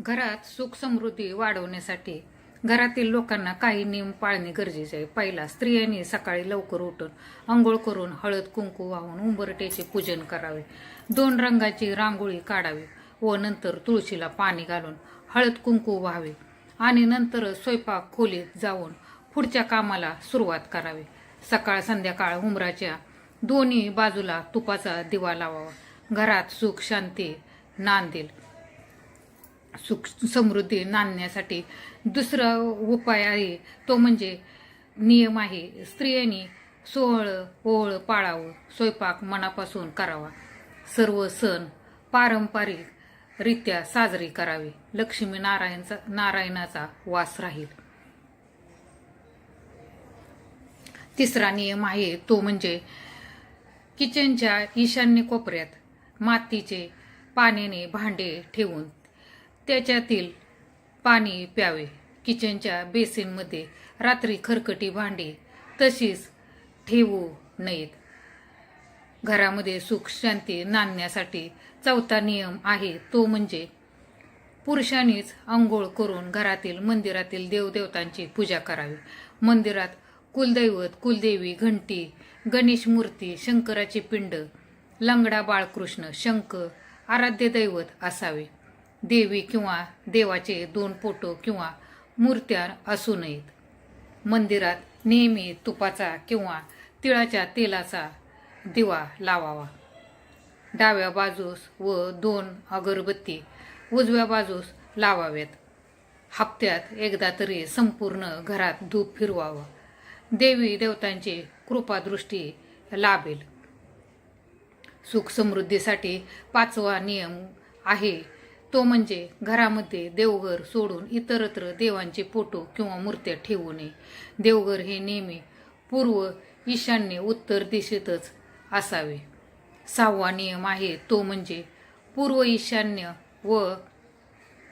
घरात सुख समृद्धी वाढवण्यासाठी घरातील लोकांना काही नियम पाळणे गरजेचे आहे. पहिला स्त्रियांनी सकाळी लवकर उठून आंघोळ करून हळद कुंकू वाहून उंबरट्याचे पूजन करावे. दोन रंगाची रांगोळी काढावी व नंतर तुळशीला पाणी घालून हळद कुंकू व्हावे आणि नंतर स्वयंपाक खोलीत जाऊन पुढच्या कामाला सुरुवात करावी. सकाळ संध्याकाळ उंबराच्या दोन्ही बाजूला तुपाचा दिवा लावावा. घरात सुख शांती नांदेल. सुख समृद्धी नांदण्यासाठी दुसरा उपाय आहे. तो म्हणजे नियम आहे स्त्रियांनी सोहळ ओहळ पाळावं स्वयंपाक मनापासून करावा. सर्व सण पारंपरिकरित्या साजरे साजरी लक्ष्मी नारायणचा नारायणाचा वास राहील. तिसरा नियम आहे तो म्हणजे किचनच्या ईशान्य कोपऱ्यात मातीचे पाण्याने भांडे ठेवून त्याच्यातील पाणी प्यावे. किचनच्या बेसिनमध्ये रात्री खरकटी भांडी तशीच ठेवू नयेत. घरामध्ये सुख शांती नांदण्यासाठी चौथा नियम आहे तो म्हणजे पुरुषांनीच आंघोळ करून घरातील मंदिरातील देवदेवतांची पूजा करावी. मंदिरात कुलदैवत कुलदेवी घंटी गणेश मूर्ती शंकराची पिंड लंगडा बाळकृष्ण शंख आराध्य दैवत असावे. देवी किंवा देवाचे दोन फोटो किंवा मूर्त्या असू नयेत. मंदिरात नेहमी तुपाचा किंवा तिळाच्या तेलाचा दिवा लावावा. डाव्या बाजूस व दोन अगरबत्ती उजव्या बाजूस लावावेत हप्त्यात एकदा तरी संपूर्ण घरात धूप फिरवावं. देवी देवतांची कृपादृष्टी लाभेल. सुख समृद्धीसाठी पाचवा नियम आहे तो म्हणजे घरामध्ये देवघर सोडून इतरत्र देवांचे फोटो किंवा मूर्त्या ठेवू नये. देवघर हे नेहमी पूर्व ईशान्य उत्तर दिशेतच असावे. सहावा नियम आहे तो म्हणजे पूर्व ईशान्य व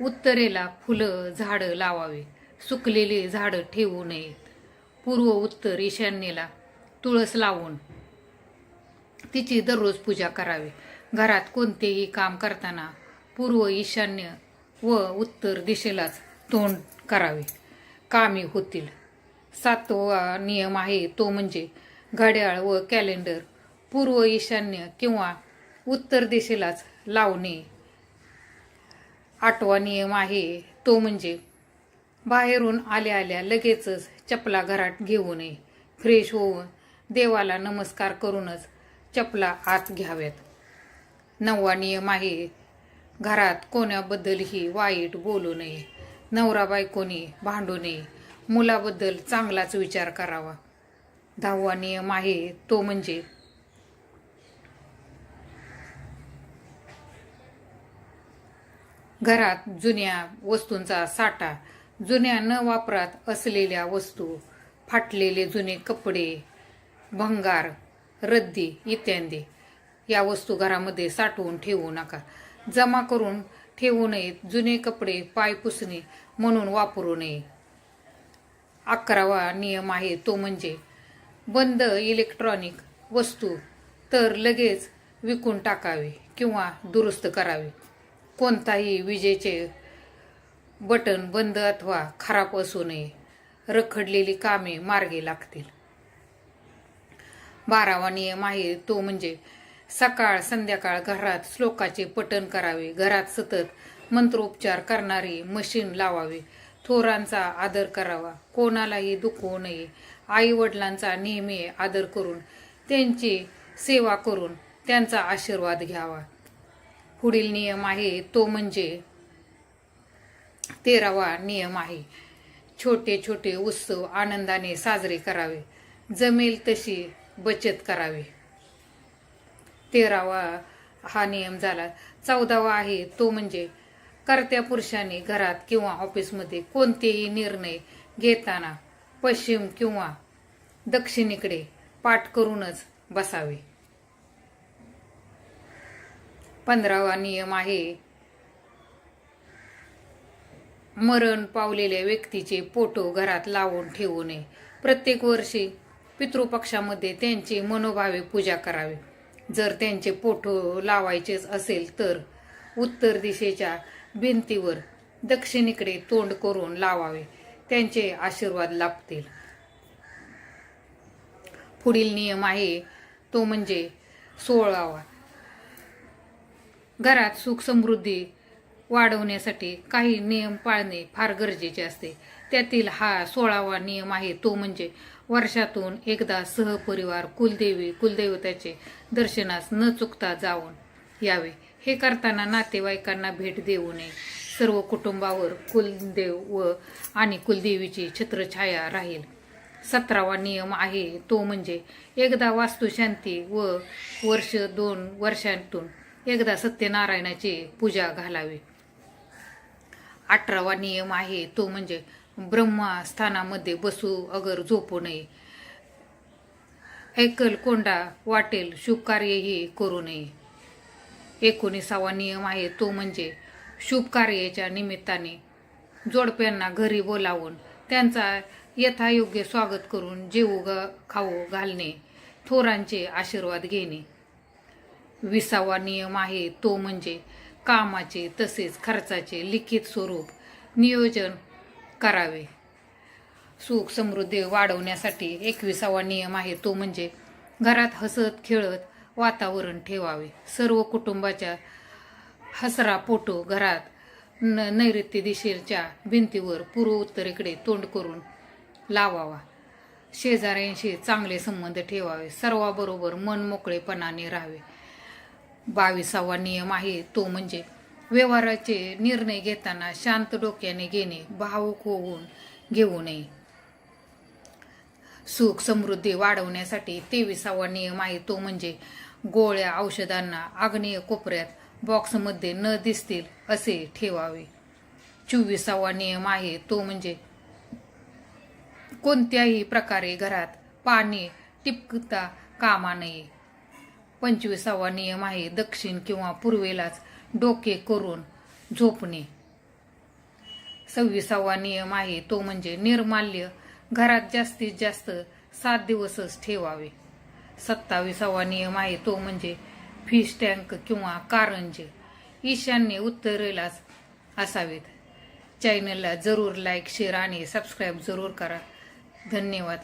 उत्तरेला फुलं झाडं लावावे. सुकलेले झाडं ठेवू नयेत. पूर्व उत्तर ईशान्येला तुळस लावून तिची दररोज पूजा करावी. घरात कोणतेही काम करताना पूर्व ईशान्य व उत्तर दिशेलाच तोंड करावे. कामे होतील. सातवा नियम आहे तो म्हणजे घड्याळ व कॅलेंडर पूर्व ईशान्य किंवा उत्तर दिशेलाच लावणे. आठवा नियम आहे तो म्हणजे बाहेरून आल्या आल्या लगेचच चपला घरात घेऊ नये फ्रेश होऊन देवाला नमस्कार करूनच चपला आत घ्याव्यात. नववा नियम आहे घरात कोणाबद्दलही वाईट बोलू नये. नवरा बायकोनी भांडू नये. मुलाबद्दल चांगलाच विचार करावा. दहावा नियम आहे तो म्हणजे घरात जुन्या वस्तूंचा साठा जुन्या न वापरात असलेल्या वस्तू फाटलेले जुने कपडे भंगार रद्दी इत्यादी. या वस्तू घरामध्ये साठवून ठेवू नका. जमा करून ठेवू नयेत जुने कपडे पाय पुसणे म्हणून वापरू नये. अकरावा नियम आहे तो म्हणजे बंद इलेक्ट्रॉनिक वस्तू तर लगेच विकून टाकावे किंवा दुरुस्त करावे. कोणताही विजेचे बटन बंद अथवा खराब असू नये. रखडलेली कामे मार्गे लागतील. बारावा नियम आहे तो म्हणजे सकाळ संध्याकाळ घरात श्लोकाचे पठण करावे. घरात सतत मंत्रोपचार करणारी मशीन लावावे. थोरांचा आदर करावा. कोणालाही दुखवू नये. आई वडिलांचा नेहमी आदर करून त्यांची सेवा करून त्यांचा आशीर्वाद घ्यावा. पुढील नियम आहे तो म्हणजे तेरावा नियम आहे. छोटे छोटे उत्सव आनंदाने साजरे करावे. जमेल तशी बचत करावी. तेरावा हा नियम झाला. चौदावा आहे तो म्हणजे कर्त्या पुरुषांनी घरात किंवा ऑफिसमध्ये कोणतेही निर्णय घेताना पश्चिम किंवा दक्षिणेकडे पाठ करूनच बसावे. पंधरावा नियम आहे मरण पावलेल्या व्यक्तीचे फोटो घरात लावून ठेवू नये. प्रत्येक वर्षी पितृपक्षामध्ये त्यांची मनोभावे पूजा करावी. जर त्यांचे फोटो लावायचेच असेल तर उत्तर दिशेच्या भिंतीवर दक्षिणेकडे तोंड करून लावावे. त्यांचे आशीर्वाद लाभतील. पुढील नियम आहे तो म्हणजे सोळावा. घरात सुख समृद्धी वाढवण्यासाठी काही नियम पाळणे फार गरजेचे असते. त्यातील हा सोळावा नियम आहे तो म्हणजे वर्षातून एकदा सहपरिवार कुलदेवी कुलदेवताचे दर्शनास न चुकता जाऊन यावे. हे करताना नातेवाईकांना भेट देऊ नये. सर्व कुटुंबावर कुलदेव व आणि कुलदेवीची छत्रछाया राहील. सतरावा नियम आहे तो म्हणजे एकदा वास्तुशांती व वर्ष दोन वर्षांतून एकदा सत्यनारायणाची पूजा घालावी. अठरावा नियम आहे तो म्हणजे ब्रह्मस्थानामध्ये बसू अगर झोपू नये. ऐकल कोंडा वाटेल शुभकार्यही करू नये. एकोणीसावा नियम आहे तो म्हणजे शुभ कार्याच्या निमित्ताने जोडप्यांना घरी बोलावून त्यांचा यथायोग्य स्वागत करून जेवू ग खाऊ घालणे थोरांचे आशीर्वाद घेणे. विसावा नियम आहे तो म्हणजे कामाचे तसेच खर्चाचे लिखित स्वरूप नियोजन करावे. सुख समृद्धी वाढवण्यासाठी एकविसावा नियम आहे तो म्हणजे घरात हसत खेळत वातावरण ठेवावे. सर्व कुटुंबाच्या हसरा फोटो घरात न नैऋत्य दिशेच्या भिंतीवर पूर्व उत्तरेकडे तोंड करून लावावा. शेजाऱ्यांशी चांगले संबंध ठेवावे. सर्वाबरोबर मन मोकळेपणाने राहावे. बावीसावा नियम आहे तो म्हणजे व्यवहाराचे निर्णय घेताना शांत डोक्याने घेणे भावुक होऊन घेऊ नये. सुख समृद्धी वाढवण्यासाठी तेविसावा नियम आहे तो म्हणजे गोळ्या औषधांना आग्नेय कोपऱ्यात बॉक्समध्ये न दिसतील असे ठेवावे. चोवीसावा नियम आहे तो म्हणजे कोणत्याही प्रकारे घरात पाणी टिपकता कामा नये. पंचवीसावा नियम आहे दक्षिण किंवा पूर्वेलाच डोके करून झोपणे. सव्वीसावा नियम आहे तो म्हणजे निर्माल्य. घरात जास्तीत जास्त सात दिवसच ठेवावे. सत्तावीसावा नियम आहे तो म्हणजे फिश टँक किंवा कारंजे. ईशान्य उत्तरेलाच असावेत. चॅनलला जरूर लाईक शेअर आणि सबस्क्राईब जरूर करा. धन्यवाद.